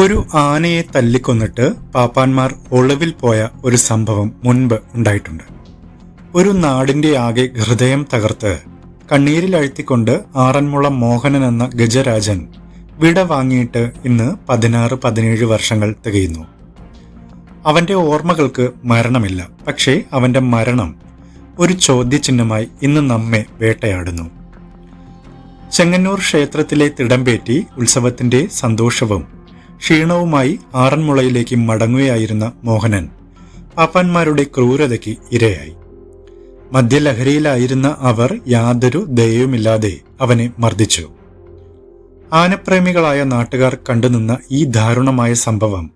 ഒരു ആനയെ തല്ലിക്കൊന്നിട്ട് പാപ്പാന്മാർ ഒളിവിൽ പോയ ഒരു സംഭവം മുൻപ് ഉണ്ടായിട്ടുണ്ട്. ഒരു നാടിന്റെ ആകെ ഹൃദയം തകർത്ത് കണ്ണീരിലഴ്ത്തിക്കൊണ്ട് ആറന്മുള മോഹനൻ എന്ന ഗജരാജൻ വിട വാങ്ങിയിട്ട് ഇന്ന് പതിനാറ് പതിനേഴ് വർഷങ്ങൾ തികയുന്നു. അവന്റെ ഓർമ്മകൾക്ക് മരണമില്ല. പക്ഷേ അവന്റെ മരണം ഒരു ചോദ്യചിഹ്നമായി ഇന്ന് നമ്മെ വേട്ടയാടുന്നു. ചെങ്ങന്നൂർ ക്ഷേത്രത്തിലെ തിടമ്പേറ്റി ഉത്സവത്തിന്റെ സന്തോഷവും ക്ഷീണവുമായി ആറന്മുളയിലേക്ക് മടങ്ങുകയായിരുന്ന മോഹനൻ പാപ്പന്മാരുടെ ക്രൂരതയ്ക്ക് ഇരയായി. മദ്യലഹരിയിലായിരുന്ന അവർ യാതൊരു ദയവുമില്ലാതെ അവനെ മർദ്ദിച്ചു. ആനപ്രേമികളായ നാട്ടുകാർ കണ്ടുനിന്ന ഈ ദാരുണമായ സംഭവം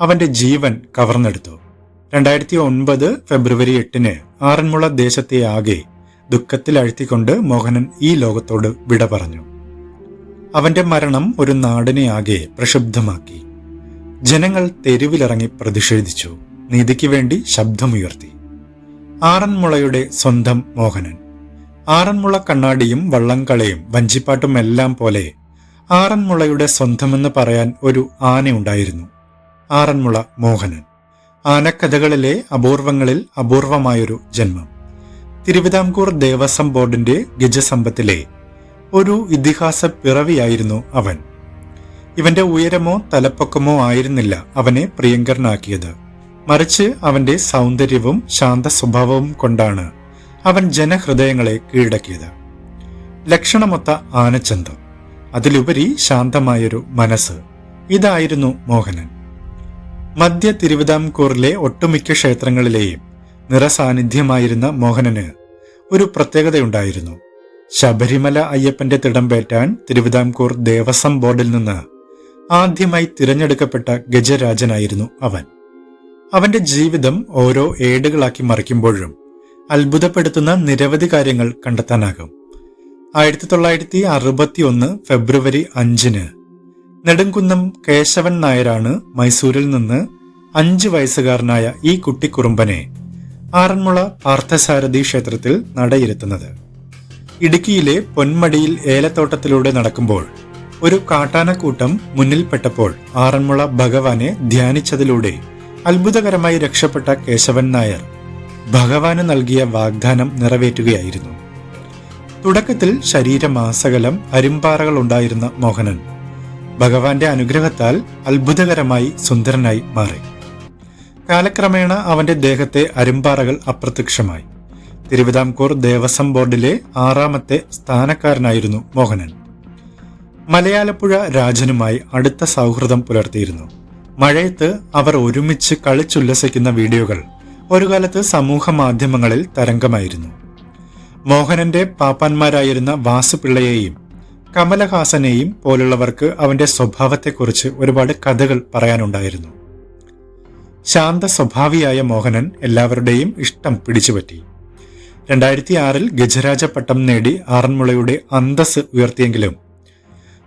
അവന്റെ ജീവൻ കവർന്നെടുത്തു. രണ്ടായിരത്തി ഒൻപത് ഫെബ്രുവരി എട്ടിന് ആറന്മുള ദേശത്തെ ആകെ ദുഃഖത്തിലഴ്ത്തിക്കൊണ്ട് മോഹനൻ ഈ ലോകത്തോട് വിട പറഞ്ഞു. അവന്റെ മരണം ഒരു നാടിനെ ആകെ പ്രക്ഷുബ്ധമാക്കി. ജനങ്ങൾ തെരുവിലിറങ്ങി പ്രതിഷേധിച്ചു. നീതിക്ക് വേണ്ടി ശബ്ദമുയർത്തി. ആറന്മുളയുടെ സ്വന്തം മോഹനൻ. ആറന്മുള കണ്ണാടിയും വള്ളംകളയും വഞ്ചിപ്പാട്ടുമെല്ലാം പോലെ ആറന്മുളയുടെ സ്വന്തമെന്ന് പറയാൻ ഒരു ആനയുണ്ടായിരുന്നു ആറന്മുള മോഹനൻ. ആനക്കഥകളിലെ അപൂർവങ്ങളിൽ അപൂർവമായൊരു ജന്മം. തിരുവിതാംകൂർ ദേവസ്വം ബോർഡിന്റെ ഗജസമ്പത്തിലെ ഒരു ഇതിഹാസ പിറവിയായിരുന്നു അവൻ. ഇവന്റെ ഉയരമോ തലപ്പൊക്കമോ ആയിരുന്നില്ല അവനെ പ്രിയങ്കരനാക്കിയത്. മറിച്ച് അവന്റെ സൗന്ദര്യവും ശാന്ത സ്വഭാവവും കൊണ്ടാണ് അവൻ ജനഹൃദയങ്ങളെ കീഴടക്കിയത്. ലക്ഷണമൊത്ത ആനച്ചന്തം അതിലുപരി ശാന്തമായൊരു മനസ്സ് ഇതായിരുന്നു മോഹനൻ. മധ്യ തിരുവിതാംകൂറിലെ ഒട്ടുമിക്ക ക്ഷേത്രങ്ങളിലെയും നിറസാന്നിധ്യമായിരുന്ന മോഹനന് ഒരു പ്രത്യേകതയുണ്ടായിരുന്നു. ശബരിമല അയ്യപ്പന്റെ തിടമ്പേറ്റാൻ തിരുവിതാംകൂർ ദേവസ്വം ബോർഡിൽ നിന്ന് ആദ്യമായി തിരഞ്ഞെടുക്കപ്പെട്ട ഗജരാജനായിരുന്നു അവൻ. അവന്റെ ജീവിതം ഓരോ ഏടുകളാക്കി മറിക്കുമ്പോഴും അത്ഭുതപ്പെടുത്തുന്ന നിരവധി കാര്യങ്ങൾ കണ്ടെത്താനാകും. ആയിരത്തി തൊള്ളായിരത്തി അറുപത്തി ഒന്ന് ഫെബ്രുവരി അഞ്ചിന് നെടുങ്കുന്നം കേശവൻ നായരാണ് മൈസൂരിൽ നിന്ന് അഞ്ച് വയസ്സുകാരനായ ഈ കുട്ടിക്കുറുമ്പനെ ആറന്മുള പാർത്ഥസാരഥി ക്ഷേത്രത്തിൽ നടയിരുത്തുന്നത്. ഇടുക്കിയിലെ പൊന്മടിയിൽ ഏലത്തോട്ടത്തിലൂടെ നടക്കുമ്പോൾ ഒരു കാട്ടാനക്കൂട്ടം മുന്നിൽപ്പെട്ടപ്പോൾ ആറന്മുള ഭഗവാനെ ധ്യാനിച്ചതിലൂടെ അത്ഭുതകരമായി രക്ഷപ്പെട്ട കേശവൻ നായർ ഭഗവാന് നൽകിയ വാഗ്ദാനം നിറവേറ്റുകയായിരുന്നു. തുടക്കത്തിൽ ശരീരമാസകലം അരിമ്പാറകൾ ഉണ്ടായിരുന്ന മോഹനൻ ഭഗവാന്റെ അനുഗ്രഹത്താൽ അത്ഭുതകരമായി സുന്ദരനായി മാറി. കാലക്രമേണ അവന്റെ ദേഹത്തെ അരിമ്പാറകൾ അപ്രത്യക്ഷമായി. തിരുവിതാംകൂർ ദേവസ്വം ബോർഡിലെ ആറാമത്തെ സ്ഥാനക്കാരനായിരുന്നു മോഹനൻ. മലയാളപ്പുഴ രാജനുമായി അടുത്ത സൗഹൃദം പുലർത്തിയിരുന്നു. മഴയത്ത് അവർ ഒരുമിച്ച് കളിച്ചുല്ലസിക്കുന്ന വീഡിയോകൾ ഒരു കാലത്ത് സമൂഹ മാധ്യമങ്ങളിൽ തരംഗമായിരുന്നു. മോഹനന്റെ പാപ്പാന്മാരായിരുന്ന വാസുപിള്ളയെയും കമലഹാസനെയും പോലുള്ളവർക്ക് അവന്റെ സ്വഭാവത്തെക്കുറിച്ച് ഒരുപാട് കഥകൾ പറയാനുണ്ടായിരുന്നു. ശാന്ത സ്വഭാവിയായ മോഹനൻ എല്ലാവരുടെയും ഇഷ്ടം പിടിച്ചുപറ്റി. രണ്ടായിരത്തി ആറിൽ ഗജരാജ പട്ടം നേടി ആറന്മുളയുടെ അന്തസ് ഉയർത്തിയെങ്കിലും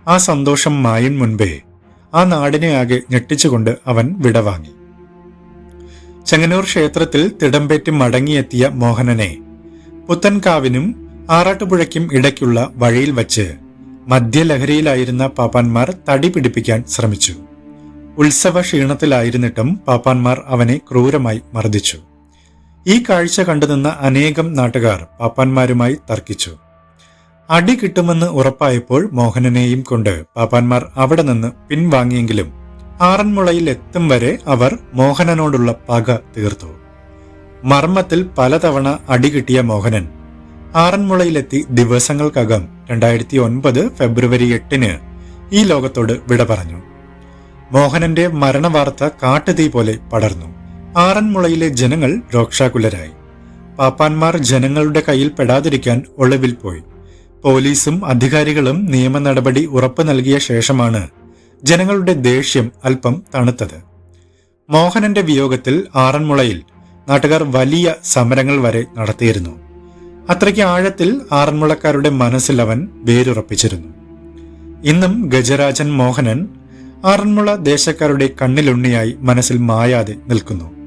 ആ സന്തോഷം മായും മുൻപേ ആ നാടിനെ ആകെ ഞെട്ടിച്ചുകൊണ്ട് അവൻ വിടവാങ്ങി ചെങ്ങന്നൂർ ക്ഷേത്രത്തിൽ തിടമ്പേറ്റ് മടങ്ങിയെത്തിയ മോഹനനെ പുത്തൻകാവിനും ആറാട്ടുപുഴയ്ക്കും ഇടയ്ക്കുള്ള വഴിയിൽ വച്ച് മദ്യലഹരിയിലായിരുന്ന പാപ്പാന്മാർ തടി പിടിപ്പിക്കാൻ ശ്രമിച്ചു. ഉത്സവ ക്ഷീണത്തിലായിരുന്നിട്ടും പാപ്പാന്മാർ അവനെ ക്രൂരമായി മർദ്ദിച്ചു. ഈ കാഴ്ച കണ്ടുനിന്ന അനേകം നാട്ടുകാർ പാപ്പാന്മാരുമായി തർക്കിച്ചു. അടി കിട്ടുമെന്ന് ഉറപ്പായപ്പോൾ മോഹനനെയും കൊണ്ട് പാപ്പാന്മാർ അവിടെ നിന്ന് പിൻവാങ്ങിയെങ്കിലും ആറന്മുളയിൽ എത്തും വരെ അവർ മോഹനനോടുള്ള പക തീർത്തു. മർമ്മത്തിൽ പലതവണ അടി കിട്ടിയ മോഹനൻ ആറന്മുളയിലെത്തി ദിവസങ്ങൾക്കകം രണ്ടായിരത്തി ഒൻപത് ഫെബ്രുവരി എട്ടിന് ഈ ലോകത്തോട് വിട പറഞ്ഞു. മോഹനന്റെ മരണവാർത്ത കാട്ടുതീ പോലെ പടർന്നു. ആറന്മുളയിലെ ജനങ്ങൾ രോക്ഷാകുലരായി. പാപ്പാന്മാർ ജനങ്ങളുടെ കയ്യിൽ പെടാതിരിക്കാൻ ഒളിവിൽ പോയി. പോലീസും അധികാരികളും നിയമ നടപടി ഉറപ്പു നൽകിയ ശേഷമാണ് ജനങ്ങളുടെ ദേഷ്യം അല്പം തണുത്തത്. മോഹനന്റെ വിയോഗത്തിൽ ആറന്മുളയിൽ നാട്ടുകാർ വലിയ സമരങ്ങൾ വരെ നടത്തിയിരുന്നു. അത്രയ്ക്ക് ആഴത്തിൽ ആറന്മുളക്കാരുടെ മനസ്സിൽ അവൻ വേരുറപ്പിച്ചിരുന്നു. ഇന്നും ഗജരാജൻ മോഹനൻ ആറന്മുള ദേശക്കാരുടെ കണ്ണിലുണ്ണിയായി മനസ്സിൽ മായാതെ നിൽക്കുന്നു.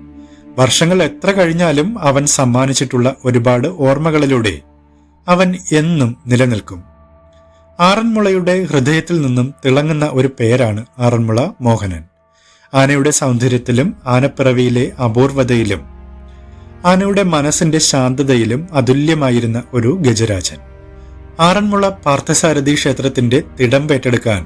വർഷങ്ങൾ എത്ര കഴിഞ്ഞാലും അവൻ സമ്മാനിച്ചിട്ടുള്ള ഒരുപാട് ഓർമ്മകളിലൂടെ അവൻ എന്നും നിലനിൽക്കും. ആറന്മുളയുടെ ഹൃദയത്തിൽ നിന്നും തിളങ്ങുന്ന ഒരു പേരാണ് ആറന്മുള മോഹനൻ. ആനയുടെ സൗന്ദര്യത്തിലും ആനപ്പിറവിയിലെ അപൂർവതയിലും ആനയുടെ മനസ്സിന്റെ ശാന്തതയിലും അതുല്യമായിരുന്ന ഒരു ഗജരാജൻ. ആറന്മുള പാർത്ഥസാരഥി ക്ഷേത്രത്തിന്റെ തിടം തിടമ്പേറ്റെടുക്കാൻ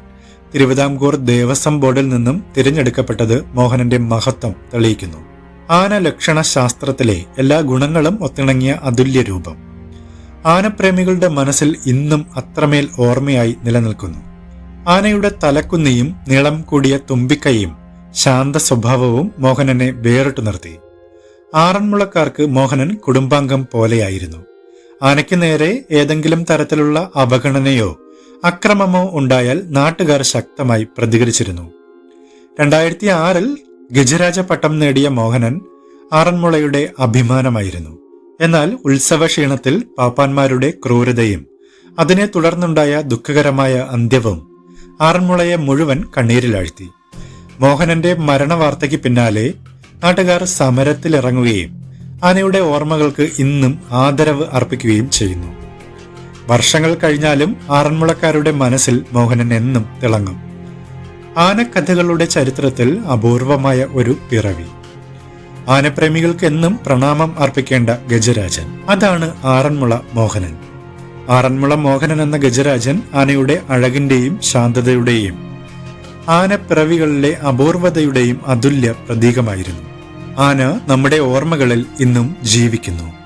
തിരുവിതാംകൂർ ദേവസ്വം ബോർഡിൽ നിന്നും തിരഞ്ഞെടുക്കപ്പെട്ടത് മോഹനന്റെ മഹത്വം തെളിയിക്കുന്നു. ആന ലക്ഷണ ശാസ്ത്രത്തിലെ എല്ലാ ഗുണങ്ങളും ഒത്തിണങ്ങിയ അതുല്യ രൂപം. ആനപ്രേമികളുടെ മനസ്സിൽ ഇന്നും അത്രമേൽ ഓർമ്മയായി നിലനിൽക്കുന്നു. ആനയുടെ തലക്കുന്നിയും നീളം കൂടിയ തുമ്പിക്കൈയും ശാന്ത സ്വഭാവവും മോഹനനെ വേറിട്ടു നിർത്തി. ആറന്മുളക്കാർക്ക് മോഹനൻ കുടുംബാംഗം പോലെയായിരുന്നു. ആനയ്ക്ക് നേരെ ഏതെങ്കിലും തരത്തിലുള്ള അവഗണനയോ അക്രമമോ ഉണ്ടായാൽ നാട്ടുകാർ ശക്തമായി പ്രതികരിച്ചിരുന്നു. രണ്ടായിരത്തി ആറിൽ ഗജരാജ പട്ടം നേടിയ മോഹനൻ ആറന്മുളയുടെ അഭിമാനമായിരുന്നു. എന്നാൽ ഉത്സവ ക്ഷീണത്തിൽ പാപ്പാന്മാരുടെ ക്രൂരതയും അതിനെ തുടർന്നുണ്ടായ ദുഃഖകരമായ അന്ത്യവും ആറന്മുളയെ മുഴുവൻ കണ്ണീരിലാഴ്ത്തി. മോഹനന്റെ മരണവാർത്തയ്ക്ക് പിന്നാലെ നാട്ടുകാർ സമരത്തിലിറങ്ങുകയും ആനയുടെ ഓർമ്മകൾക്ക് ഇന്നും ആദരവ് അർപ്പിക്കുകയും ചെയ്യുന്നു. വർഷങ്ങൾ കഴിഞ്ഞാലും ആറന്മുളക്കാരുടെ മനസ്സിൽ മോഹനൻ എന്നും തിളങ്ങും. ആനക്കഥകളുടെ ചരിത്രത്തിൽ അപൂർവമായ ഒരു പിറവി. ആനപ്രേമികൾക്ക് എന്നും പ്രണാമം അർപ്പിക്കേണ്ട ഗജരാജൻ. അതാണ് ആറന്മുള മോഹനൻ. ആറന്മുള മോഹനൻ എന്ന ഗജരാജൻ ആനയുടെ അഴകിന്റെയും ശാന്തതയുടെയും ആനപ്പിറവികളിലെ അപൂർവതയുടെയും അതുല്യ പ്രതീകമായിരുന്നു. ആന നമ്മുടെ ഓർമ്മകളിൽ ഇന്നും ജീവിക്കുന്നു.